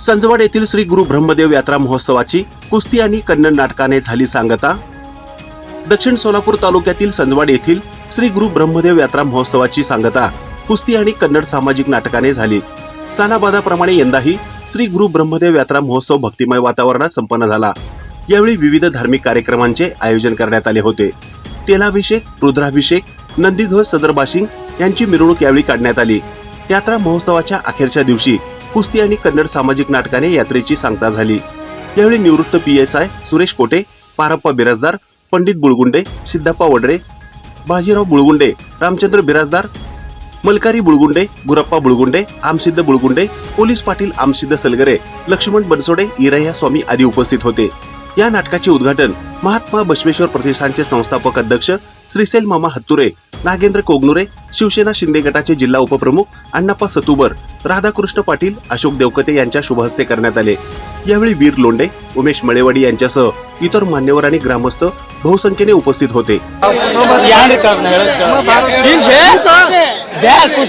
संजवाड येथील श्री गुरु ब्रह्मदेव यात्रा महोत्सवाची कुस्ती आणि कन्नड नाटकाने झाली सांगता. दक्षिण सोलापूर तालुक्यातील संजवाड येथील श्री गुरु ब्रह्मदेव यात्रा महोत्सवाची सांगता कुस्ती आणि कन्नड सामाजिक नाटकाने झाली. सालाबादाप्रमाणे यंदाही श्री गुरु ब्रह्मदेव यात्रा महोत्सव भक्तिमय वातावरणात संपन्न झाला. यावेळी विविध धार्मिक कार्यक्रमांचे आयोजन करण्यात आले होते. तेलाभिषेक रुद्राभिषेक नंदीध्वज सदर बाशिंग यांची मिरवणूक यावेळी काढण्यात आली. यात्रा महोत्सवाच्या अखेरच्या दिवशी कुस्ती आणि कन्नड सामाजिक नाटकाने यात्रेची सांगता झाली. यावेळी निवृत्त P S I Suresh Kote Parappa Birajdar Pandit Bulgunde Siddhappa Wadre Bajirao Bulgunde Ramchandra Birajdar Malkari Bulgunde Gurappa Bulgunde Amsiddh Bulgunde police Patil Amsiddh Salgare Laxman Bansode Irahya Swami आदी उपस्थित होते. या नाटकाचे उद्घाटन महात्मा बसवेश्वर प्रतिष्ठानचे संस्थापक अध्यक्ष श्रीसेल मामा हत्तुरे नागेंद्र कोगनुरे शिवसेना शिंदे गटाचे जिल्हा उपप्रमुख अण्णाप्पा सतुबर राधाकृष्ण पाटील अशोक देवकते यांच्या शुभहस्ते करण्यात आले. यावेळी वीर लोंडे उमेश मळेवाडी यांच्यासह इतर मान्यवर आणि ग्रामस्थ बहुसंख्येने उपस्थित होते. ಯಾರು